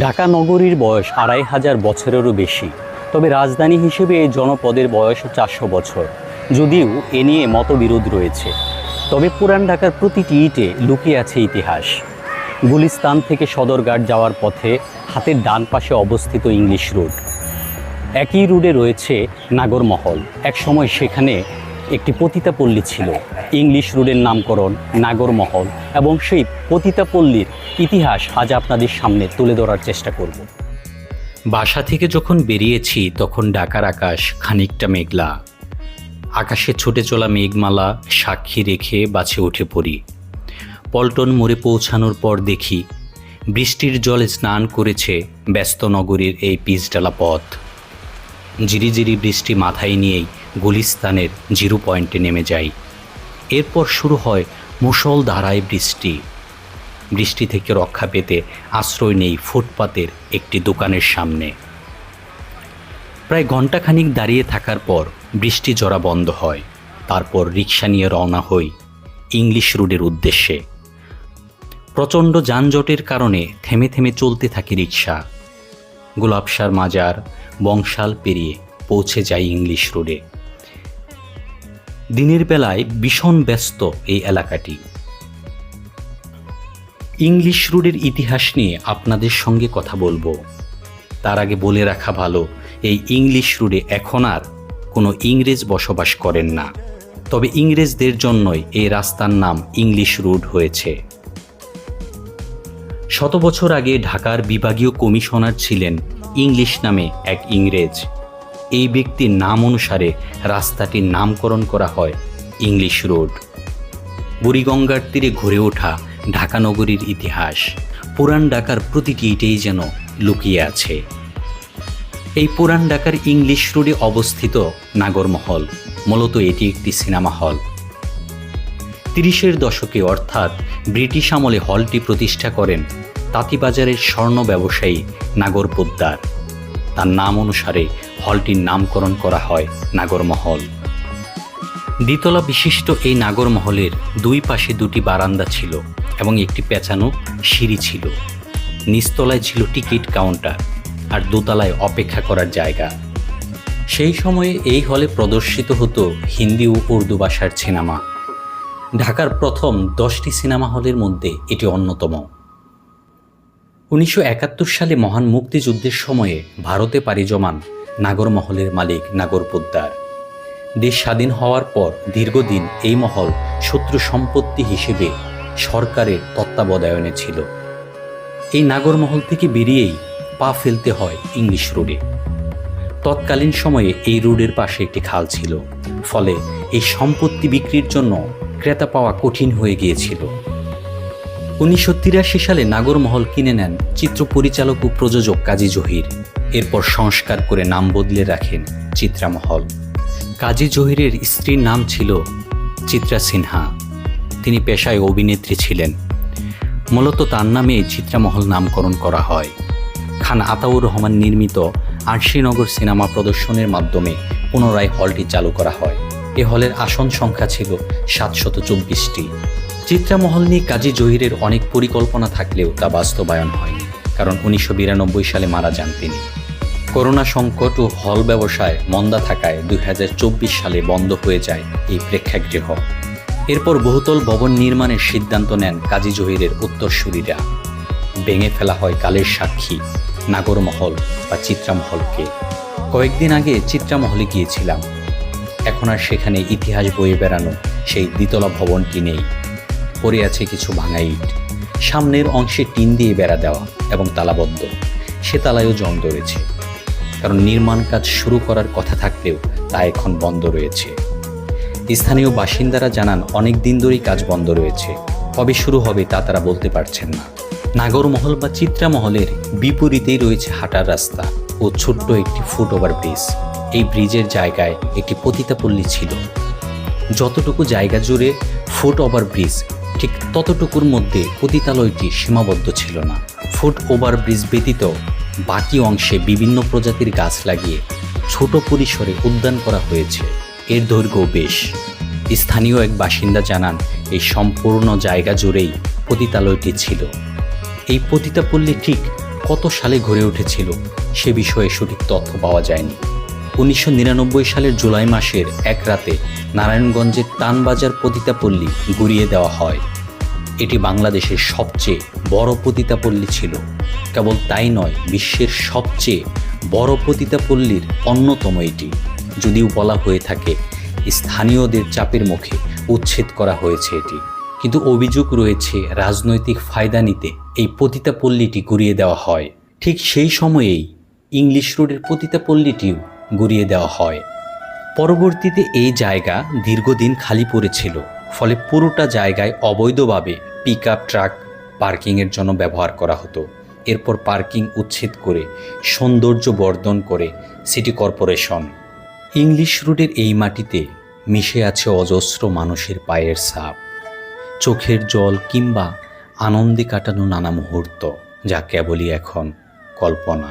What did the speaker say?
ঢাকা নগরীর বয়স আড়াই হাজার বছরেরও বেশি। তবে রাজধানী হিসেবে এই জনপদের বয়স চারশো বছর। যদিও এ নিয়ে মতবিরোধ রয়েছে। তবে পুরান ঢাকার প্রতিটি ইটে লুকিয়ে আছে ইতিহাস। গুলিস্তান থেকে সদরঘাট যাওয়ার পথে হাতের ডান পাশে অবস্থিত ইংলিশ রোড। একই রোডে রয়েছে নাগরমহল। একসময় সেখানে একটি পতিতাপল্লী ছিল। ইংলিশ রোডের নামকরণ, নাগরমহল এবং সেই পতিতাপল্লীর ইতিহাস আজ আপনাদের সামনে তুলে ধরার চেষ্টা করব। বাসা থেকে যখন বেরিয়েছি, তখন ঢাকার আকাশ খানিকটা মেঘলা। আকাশে ছুটে চলা মেঘমালা সাক্ষী রেখে বাছে উঠে পড়ি। পল্টন মোড়ে পৌঁছানোর পর দেখি, বৃষ্টির জলে স্নান করেছে ব্যস্ত নগরীর এই পিচডালা পথ। ঝিরিঝিরি বৃষ্টি মাথায় নিয়েই গুলিস্তানের জিরো পয়েন্টে নেমে যাই এরপর শুরু হয় মুষল ধারায় বৃষ্টি। বৃষ্টি থেকে রক্ষা পেতে আশ্রয় নেই ফুটপাতের একটি দোকানের সামনে। প্রায় ঘণ্টাখানিক দাঁড়িয়ে থাকার পর বৃষ্টি জরা বন্ধ হয়। তারপর রিক্সা নিয়ে রওনা হই ইংলিশ রোডের উদ্দেশ্যে। প্রচণ্ড যানজটের কারণে থেমে থেমে চলতে থাকে রিক্সা গোলাপসার মাজার বংশাল পেরিয়ে পৌঁছে যায় ইংলিশ রোডে দিনের বেলায় ভীষণ ব্যস্ত এই এলাকাটি। ইংলিশ রোডের ইতিহাস নিয়ে আপনাদের সঙ্গে কথা বলব। তার আগে বলে রাখা ভালো, এই ইংলিশ রোডে এখন আর কোনো ইংরেজ বসবাস করেন না। তবে ইংরেজদের জন্যই এই রাস্তার নাম ইংলিশ রোড হয়েছে। শত বছর আগে ঢাকার বিভাগীয় কমিশনার ছিলেন ইংলিশ নামে এক ইংরেজ। এই ব্যক্তির নাম অনুসারে রাস্তাটির নামকরণ করা হয় ইংলিশ রোড। বুড়িগঙ্গার তীরে ঘুরে ওঠা ঢাকা নগরীর ইতিহাস। পুরান ঢাকার প্রতিটি ইটেই যেন লুকিয়ে আছে। এই পুরান ঢাকার ইংলিশ রোডে অবস্থিত নাগরমহল মূলত এটি একটি সিনেমা হল। তিরিশের দশকে অর্থাৎ ব্রিটিশ আমলে হলটি প্রতিষ্ঠা করেন তাঁতিবাজারের স্বর্ণ ব্যবসায়ী নাগর পোদ্দার। তার নাম অনুসারে হলটির নামকরণ করা হয় নাগরমহল। দ্বিতলা বিশিষ্ট এই নাগরমহলের দুই পাশে দুটি বারান্দা ছিল এবং একটি পেঁচানো সিঁড়ি ছিল। নিচতলায় ছিল টিকিট কাউন্টার আর দোতলায় অপেক্ষা করার জায়গা। সেই সময়ে এই হলে প্রদর্শিত হতো হিন্দি ও উর্দু ভাষার সিনেমা। ঢাকার প্রথম দশটি সিনেমা হলের মধ্যে এটি অন্যতম। উনিশশো একাত্তর সালে মহান মুক্তিযুদ্ধের সময়ে ভারতে পাড়ি জমান নাগরমহলের মালিক নাগর পোদ্দার। দেশ স্বাধীন হওয়ার পর দীর্ঘদিন এই মহল শত্রু সম্পত্তি হিসেবে সরকারের তত্ত্বাবধায়নে ছিল। এই নাগরমহল থেকে বেরিয়েই পা ফেলতে হয় ইংলিশ রোডে। তৎকালীন সময়ে এই রোডের পাশে একটি খাল ছিল, ফলে এই সম্পত্তি বিক্রির জন্য ক্রেতা পাওয়া কঠিন হয়ে গিয়েছিল। উনিশশো তিরাশি সালে নাগরমহল কিনে নেন চিত্র পরিচালক ও প্রযোজক কাজী জহির। এরপর সংস্কার করে নাম বদলে রাখেন চিত্রামহল কাজী জহিরের স্ত্রীর নাম ছিল চিত্রা সিনহা। তিনি পেশায় অভিনেত্রী ছিলেন। মূলত তার নামে চিত্রামহল নামকরণ করা হয়। খান আতাউর রহমান নির্মিত আরশিনগর সিনেমা প্রদর্শনের মাধ্যমে পুনরায় হলটি চালু করা হয়। এ হলের আসন সংখ্যা ছিল সাতশত চব্বিশটি। চিত্রামহল নিয়ে কাজী জহিরের অনেক পরিকল্পনা থাকলেও তা বাস্তবায়ন হয়নি, কারণ উনিশশো বিরানব্বই সালে মারা যান তিনি। করোনা সংকট ও হল ব্যবসায় মন্দা থাকায় দুই হাজার চব্বিশ সালে বন্ধ হয়ে যায় এই প্রেক্ষাগৃহ। এরপর বহুতল ভবন নির্মাণের সিদ্ধান্ত নেন কাজী জহিরের উত্তরসূরিরা। ভেঙে ফেলা হয় কালের সাক্ষী, নাগরমহল বা চিত্রামহলকে। কয়েকদিন আগে চিত্রামহলে গিয়েছিলাম। এখন আর সেখানে ইতিহাস বয়ে বেড়ানো সেই দ্বিতলা ভবনটি নেই। পড়ে আছে কিছু ভাঙা ইট। সামনের অংশে টিন দিয়ে বেড়া দেওয়া এবং তালাবদ্ধ। সে তালায়ও জং ধরেছে। কারণ নির্মাণ কাজ শুরু করার কথা থাকলেও তা এখন বন্ধ রয়েছে। স্থানীয় বাসিন্দারা জানান, অনেক দিন ধরেই কাজ বন্ধ রয়েছে। কবে শুরু হবে তা তারা বলতে পারছেন না। নাগরমহল বা চিত্রামহলের বিপরীতেই রয়েছে হাঁটার রাস্তা ও ছোট্ট একটি ফুট ওভার ব্রিজ। এই ব্রিজের জায়গায় একটি পতিতাপল্লী ছিল। যতটুকু জায়গা জুড়ে ফুট ওভার ব্রিজ ঠিক ততটুকুর মধ্যে পতিতালয়টি সীমাবদ্ধ ছিল না। ফুট ওভার ব্রিজ ব্যতীত বাকি অংশে বিভিন্ন প্রজাতির গাছ লাগিয়ে ছোট পরিসরে উদ্যান করা হয়েছে। এর দৈর্ঘ্য বেশ। স্থানীয় এক বাসিন্দা জানান, এই সম্পূর্ণ জায়গা জুড়েই পতিতালয়টি ছিল। এই পতিতাপল্লী ঠিক কত সালে গড়ে উঠেছিল সে বিষয়ে সঠিক তথ্য পাওয়া যায়নি। উনিশশো নিরানব্বই সালের জুলাই মাসের এক রাতে নারায়ণগঞ্জের তানবাজার পতিতাপল্লী গুড়িয়ে দেওয়া হয়। এটি বাংলাদেশের সবচেয়ে বড় পতিতাপল্লী ছিল। কেবল তাই নয়, বিশ্বের সবচেয়ে বড় পতিতাপল্লীর অন্যতম এটি। যদিও বলা হয়ে থাকে, স্থানীয়দের চাপের মুখে উচ্ছেদ করা হয়েছে এটি। কিন্তু অভিযোগ রয়েছে, রাজনৈতিক ফায়দা নিতে এই পতিতাপল্লীটি গুড়িয়ে দেওয়া হয়। ঠিক সেই সময়েই ইংলিশ রোডের পতিতাপল্লীটিও গুড়িয়ে দেওয়া হয়। পরবর্তীতে এই জায়গা দীর্ঘদিন খালি পড়েছিল, ফলে পুরোটা জায়গায় অবৈধভাবে পিক আপ ট্রাক পার্কিংয়ের জন্য ব্যবহার করা হতো। এরপর পার্কিং উচ্ছেদ করে, সৌন্দর্য বর্ধন করে সিটি কর্পোরেশন ইংলিশ রোডের এই মাটিতে মিশে আছে অজস্র মানুষের পায়ের সাপ চোখের জল কিংবা আনন্দে কাটানো নানা মুহূর্ত, যা কেবলই এখন কল্পনা।